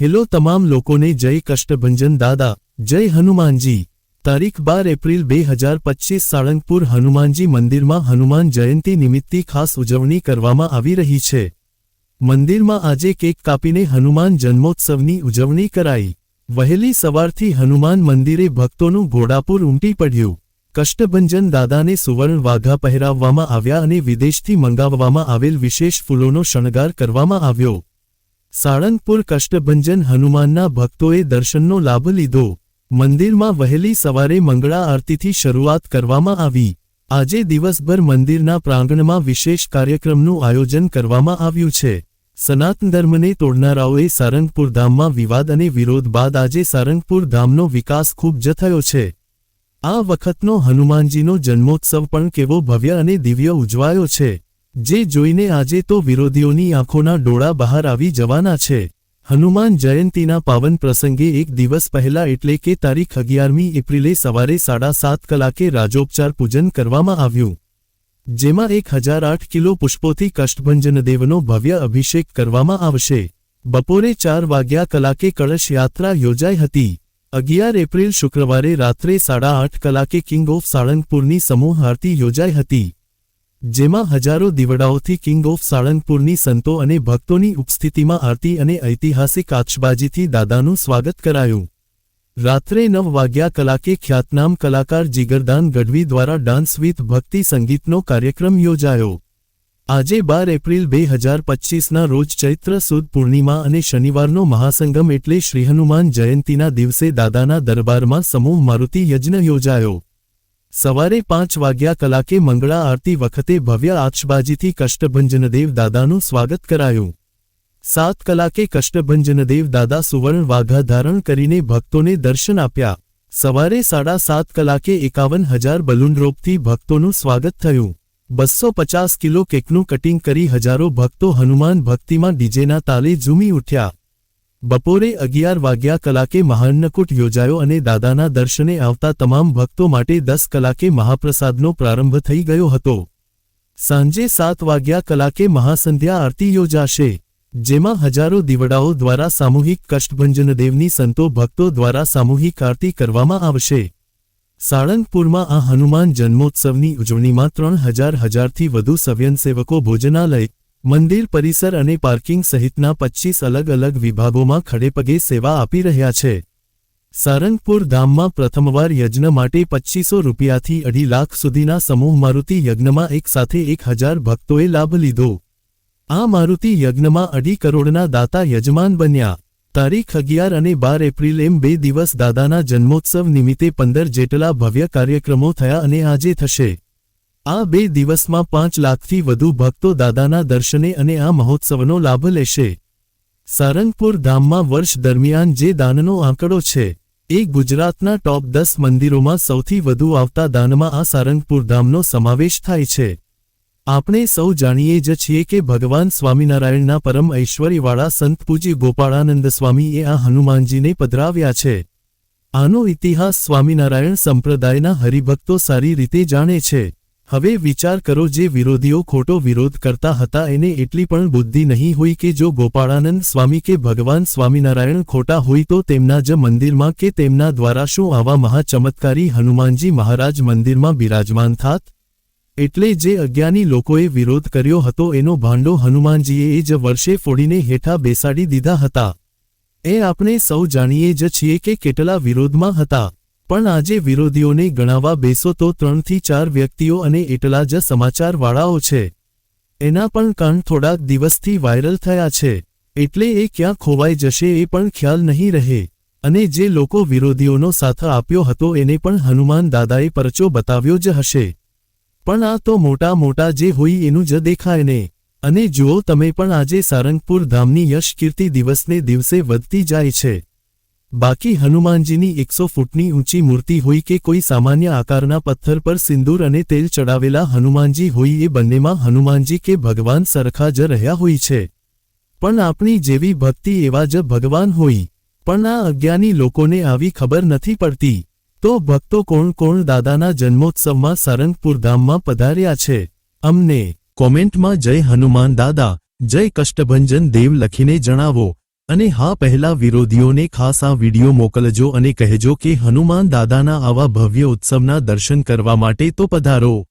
Hello તમામ લોકોને જય કષ્ટભંજન દાદા, જય હનુમાનજી. તારીખ બાર એપ્રિલ બે હજાર પચીસ સાળંગપુર હનુમાનજી મંદિરમાં હનુમાન જયંતી નિમિત્તે ખાસ ઉજવણી કરવામાં આવી રહી છે. મંદિરમાં આજે કેક કાપીને હનુમાન જન્મોત્સવની ઉજવણી કરાઈ. વહેલી સવારથી હનુમાન મંદિરે ભક્તોનું ઘોડાપુર ઉમટી પડ્યું. કષ્ટભંજન દાદાને સુવર્ણ વાઘા પહેરાવવામાં આવ્યા અને વિદેશથી મંગાવવામાં આવેલ વિશેષ ફૂલોનો શણગાર કરવામાં આવ્યો. સાળંગપુર કષ્ટભંજન હનુમાનના ભક્તોએ દર્શનનો લાભ લીધો. મંદિરમાં વહેલી સવારે મંગળા આરતીથી શરૂઆત કરવામાં આવી. આજે દિવસભર મંદિરના પ્રાંગણમાં વિશેષ કાર્યક્રમનું આયોજન કરવામાં આવ્યું છે. સનાતન ધર્મને તોડનારાઓએ સારંગપુર ધામમાં વિવાદ અને વિરોધ બાદ આજે સારંગપુર ધામનો વિકાસ ખૂબ જ થયો છે. આ વખતનો હનુમાનજીનો જન્મોત્સવ પણ કેવો ભવ્ય અને દિવ્ય ઉજવાયો છે. જે જોઈને આજે તો વિરોધીઓની આંખોના ડોળા બહાર આવી જવાના છે. હનુમાન જયંતીના પાવન પ્રસંગે એક દિવસ પહેલા એટલે કે તારીખ અગિયારમી એપ્રિલે સવારે સાડા સાત કલાકે રાજોપચાર પૂજન કરવામાં આવ્યું. જેમાં એક હજાર આઠ કિલો પુષ્પોથી કષ્ટભંજનદેવનો ભવ્ય અભિષેક કરવામાં આવશે. બપોરે ચાર વાગ્યા કલાકે કળશ યાત્રા યોજાઈ હતી. અગિયાર એપ્રિલ શુક્રવારે રાત્રે સાડા આઠ કલાકે કિંગ ઓફ સાળંગપુરની સમૂહ આરતી યોજાઈ હતી. જેમાં હજારો દીવડાઓથી કિંગ ઓફ સાળંગપુરની સંતો અને ભક્તોની ઉપસ્થિતિમાં આરતી અને ઐતિહાસિક આતશબાજીથી દાદાનું સ્વાગત કરાયું. રાત્રે નવ વાગ્યા કલાકે ખ્યાતનામ કલાકાર જીગરદાન ગઢવી દ્વારા ડાન્સ વિથ ભક્તિ સંગીતનો કાર્યક્રમ યોજાયો. આજે બાર એપ્રિલ બે હજાર પચ્ચીસના રોજ ચૈત્ર સુદ પૂર્ણિમા અને શનિવારનો મહાસંગમ એટલે શ્રી હનુમાન જયંતીના દિવસે દાદાના દરબારમાં સમૂહ મારુતિ યજ્ઞ યોજાયો. સવારે પાંચ વાગ્યા કલાકે મંગળા આરતી વખતે ભવ્ય આક્ષબાજીથી કષ્ટભંજનદેવ દાદાનું સ્વાગત કરાયું. સાત કલાકે કષ્ટભંજનદેવ દાદા સુવર્ણ વાઘા ધારણ કરીને ભક્તોને દર્શન આપ્યા. સવારે સાડા સાત કલાકે એકાવન હજાર બલૂનરોપથી ભક્તોનું સ્વાગત થયું. બસો પચાસ કિલો કેકનું કટિંગ કરી હજારો ભક્તો હનુમાન ભક્તિમાં ડીજેના તાલે ઝૂમી ઉઠ્યા. બપોરે અગિયાર વાગ્યા કલાકે મહાન્નકૂટ યોજાયો અને દાદાના દર્શને આવતા તમામ ભક્તો માટે દસ કલાકે મહાપ્રસાદનો પ્રારંભ થઈ ગયો હતો. સાંજે સાત વાગ્યા કલાકે મહાસંધ્યા આરતી યોજાશે, જેમાં હજારો દીવડાઓ દ્વારા સામૂહિક કષ્ટભંજનદેવની સંતો ભક્તો દ્વારા સામૂહિક આરતી કરવામાં આવશે. સાળંગપુરમાં આ હનુમાન જન્મોત્સવની ઉજવણીમાં ત્રણ હજાર હજારથી વધુ સવ્યનસેવકો ભોજનાલય મંદિર, પરિસર અને પાર્કિંગ સહિતના પચ્ચીસ અલગ અલગ વિભાગોમાં ખડેપગે સેવા આપી રહ્યા છે. સારંગપુર ધામમાં પ્રથમવાર યજ્ઞ માટે પચ્ચીસો રૂપિયાથી અઢી લાખ સુધીના સમૂહ મારુતિ યજ્ઞમાં એક સાથે એક હજાર ભક્તોએ લાભ લીધો. આ મારુતિ યજ્ઞમાં અઢી કરોડના દાતા યજમાન બન્યા. તારીખ અગિયાર અને બાર એપ્રિલ એમ બે દિવસ દાદાના જન્મોત્સવ નિમિત્તે પંદર જેટલા ભવ્ય કાર્યક્રમો થયા અને આજે થશે. આ બે દિવસમાં પાંચ લાખથી વધુ ભક્તો દાદાના દર્શને અને આ મહોત્સવનો લાભ લેશે. સારંગપુર ધામમાં વર્ષ દરમિયાન જે દાનનો આંકડો છે, એ ગુજરાતના ટોપ દસ મંદિરોમાં સૌથી વધુ આવતા દાનમાં આ સારંગપુર ધામનો સમાવેશ થાય છે. આપણે સૌ જાણીએ જ છીએ કે ભગવાન સ્વામિનારાયણના પરમ ઐશ્વર્યવાળા સંત પૂજી ગોપાળાનંદ સ્વામીએ આ હનુમાનજીને પધરાવ્યા છે. આનો ઇતિહાસ સ્વામિનારાયણ સંપ્રદાયના હરિભક્તો સારી રીતે જાણે છે. હવે વિચાર કરો જે વિરોધીઓ ખોટો વિરોધ કરતા હતા એને એટલી પણ બુદ્ધિ નહીં હોય કે જો ગોપાળાનંદ સ્વામી કે ભગવાન સ્વામિનારાયણ ખોટા હોય તો તેમના જ મંદિરમાં કે તેમના દ્વારા શું આવા મહાચમત્કારી હનુમાનજી મહારાજ મંદિરમાં બિરાજમાન થાત? એટલે જે અજ્ઞાની લોકોએ વિરોધ કર્યો હતો એનો ભાંડો હનુમાનજીએ એ જ વર્ષે ફોડીને હેઠા બેસાડી દીધા હતા. એ આપણે સૌ જાણીએ જ છીએ કે કેટલા વિરોધમાં હતા. પણ આજે વિરોધીઓને ગણાવા બેસો તો ત્રણથી ચાર વ્યક્તિઓ અને એટલા જ સમાચારવાળાઓ છે. એના પણ કાન થોડાક દિવસથી વાયરલ થયા છે. એટલે એ ક્યાં ખોવાઈ જશે એ પણ ખ્યાલ નહીં રહે. અને જે લોકો વિરોધીઓનો સાથ આપ્યો હતો એને પણ હનુમાન દાદાએ પરચો બતાવ્યો જ હશે. પણ આ તો મોટા મોટા જે હોય એનું જ દેખાય ને. અને જુઓ તમે પણ આજે સારંગપુર ધામની યશ કીર્તિ દિવસને દિવસે વધતી જાય છે. બાકી હનુમાનજીની એકસો ફૂટની ઊંચી મૂર્તિ હોય કે કોઈ સામાન્ય આકારના પથ્થર પર સિંદૂર અને તેલ ચડાવેલા હનુમાનજી હોય એ બંનેમાં હનુમાનજી કે ભગવાન સરખા જ રહ્યા હોય છે. પણ આપણી જેવી ભક્તિ એવા જ ભગવાન હોય. પણ આ અજ્ઞાની લોકોને આવી ખબર નથી પડતી. તો ભક્તો કોણ કોણ દાદાના જન્મોત્સવમાં સારંગપુર ધામમાં પધાર્યા છે? અમને કોમેન્ટમાં જય હનુમાન દાદા, જય કષ્ટભંજન દેવ લખીને જણાવો. અને હા, પહેલા વિરોધીઓને ખાસ આ વીડિયો મોકલજો અને કહેજો કે હનુમાન દાદાના આવા ભવ્ય ઉત્સવના દર્શન કરવા માટે તો પધારો.